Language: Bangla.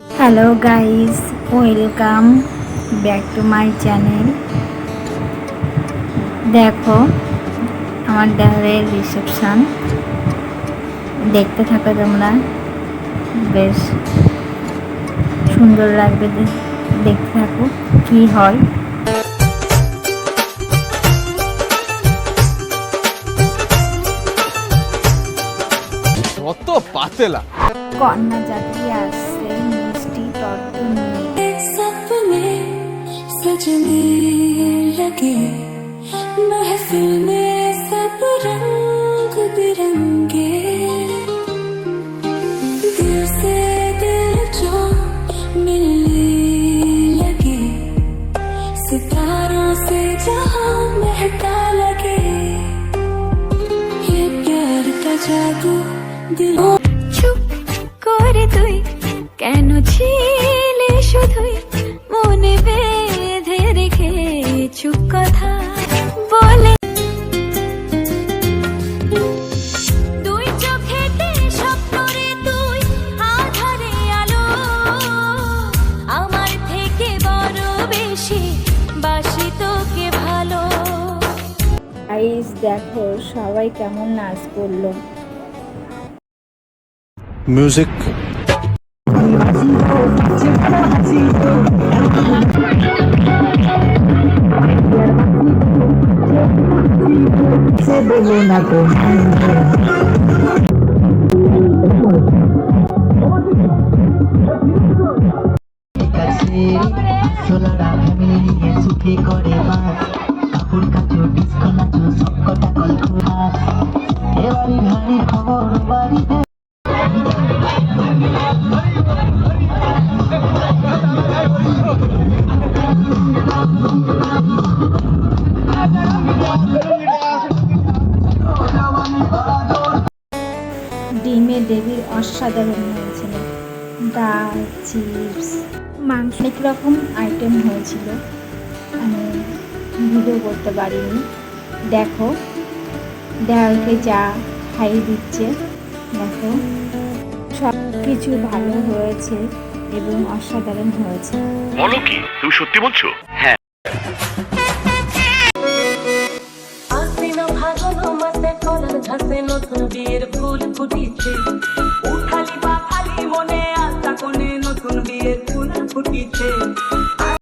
Hello guys welcome back to my channel দেখো আমার ডালের রিসেপশন দেখতে থাকো তোমরা। বেশ সুন্দর লাগবে দেখতে থাকো। কি হয়? কত পাতেলা। কন্যা যাত্রী আসছে चौथे सपने सजने लगे, महफिल में सब रंग बिरंगे। दिल से दिल जो मिलने लगे, सितारों से जहाँ महका लगे। ये प्यार का जादू दिलों চুপ কথা বলে। দুই চোখেতে স্বপ্নরে তুই আধারে আলো। আমার থেকে বড় বেশি বাসি তোকে ভালো। গাইস দেখো সবাই কেমন নাচ করল? মিউজিক কাছে সোলারা ফ্যামিলি নিয়ে সুখে করে বাস কাপড় কাচো ডিস্কো নাচো সব কটা গল্প হাস এবারে ভারী খবর বাড়িতে ডিমে দেবীর অসাধারণ হয়েছিল। ডাল, চিপস, মাংস, অনেক রকম আইটেম হয়েছিল। আমি ভিডিও করতে পারিনি। দেখো দেওয়ালকে যা খাইয়ে দিচ্ছে, দেখো। সব কিছু ভালো হয়েছে এবং অসাধারণ হয়েছে। বলো কি, তুমি সত্যি বলছো? হ্যাঁ। ঘাসে নতুন বিয়ের ফুল ফুটিছে।